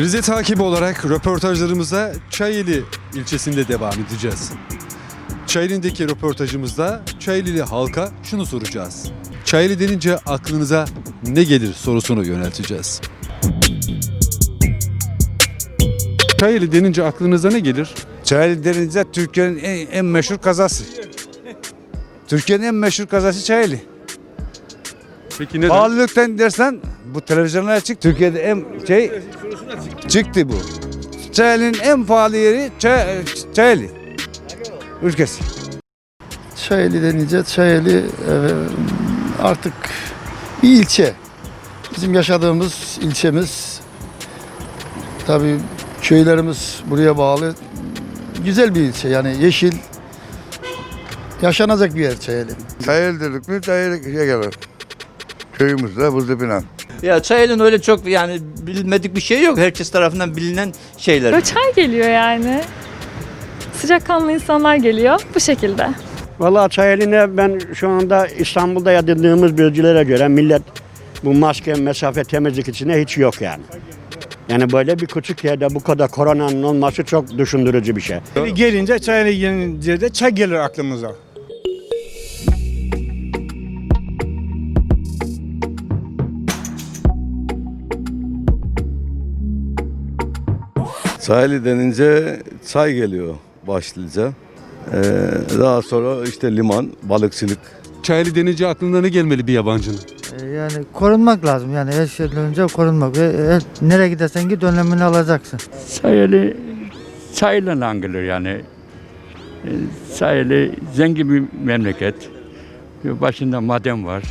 Rize takibi olarak röportajlarımıza Çayeli ilçesinde devam edeceğiz. Çayeli'ndeki röportajımızda Çayelili halka şunu soracağız. Çayeli denince aklınıza ne gelir sorusunu yönelteceğiz. Çayeli denince aklınıza ne gelir? Çayeli denince Türkiye'nin en, en meşhur kazası. Türkiye'nin en meşhur kazası Çayeli. Peki neden? Pahalılıktan dersen bu televizyonlara çık. Türkiye'de en şey çıktı bu. Çayeli'nin en pahalı yeri Çay, Çayeli. Ülkesi. Çayeli denince Çayeli e, artık bir ilçe. Bizim yaşadığımız ilçemiz tabii köylerimiz buraya bağlı. Güzel bir ilçe yani yeşil yaşanacak bir yer Çayeli. Çayel dedik mi Çayel şey gelir. Köyümüzde buzlu bina. Ya Çayeli'nin öyle çok yani bilmedik bir şey yok. Herkes tarafından bilinen şeyler. Göçer geliyor yani. Sıcakkanlı insanlar geliyor bu şekilde. Vallahi Çayeli'ne ben şu anda İstanbul'da yadırdığımız bölgelere göre millet bu maske, mesafe, temizlik içine hiç yok yani. Yani böyle bir küçük yerde bu kadar koronanın olması çok düşündürücü bir şey. Gelince çay gelince de çay gelir aklımıza. Çayeli denince çay geliyor başlıca. Ee, daha sonra işte liman, balıkçılık. Çayeli denince aklına ne gelmeli bir yabancının? E, Yani korunmak lazım yani her şeyden önce korunmak ve her- nereye gidersen git önlemini alacaksın. Sayılı sayılan angılır yani. E, Sayılı zengin bir memleket. Başında maden var.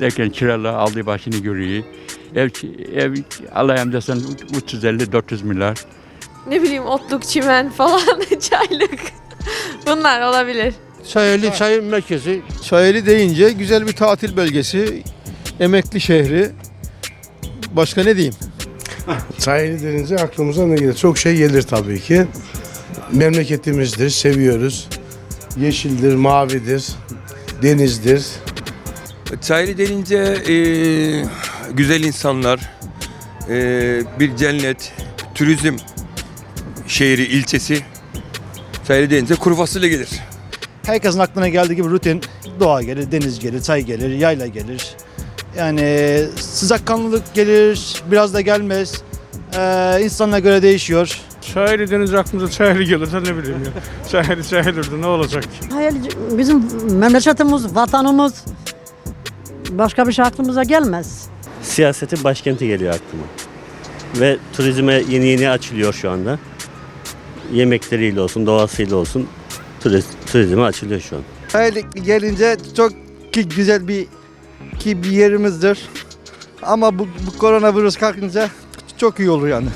Derken kiralar aldığı başını görüyor. Ev, ev alayım desen 350-400 milyar. Ne bileyim otluk, çimen falan, çaylık. Bunlar olabilir. Çayeli çayın merkezi. Çayeli deyince güzel bir tatil bölgesi. Emekli şehri. Başka ne diyeyim? Çayeli denince aklımıza ne gelir? Çok şey gelir tabii ki. Memleketimizdir, seviyoruz. Yeşildir, mavidir, denizdir. Çayeli denince eee, güzel insanlar, eee, bir cennet, turizm şehri, ilçesi. Çayeli denince kuru fasulye gelir. Herkesin aklına geldiği gibi rutin. Doğa gelir, deniz gelir, çay gelir, yayla gelir. Yani sıcakkanlılık gelir, biraz da gelmez. Ee, insanlara göre değişiyor. Çayeli denince aklımıza Çayeli gelir de ne bileyim ya. Çayeli Çayeli'dir ne olacak? Bizim memleketimiz, vatanımız başka bir şey aklımıza gelmez. Siyasetin başkenti geliyor aklıma. Ve turizme yeni yeni açılıyor şu anda. Yemekleriyle olsun, doğasıyla olsun turizme açılıyor şu an. Çayeli gelince çok ki güzel bir ki bir yerimizdir. Ama bu, bu koronavirüs kalkınca çok iyi olur yani.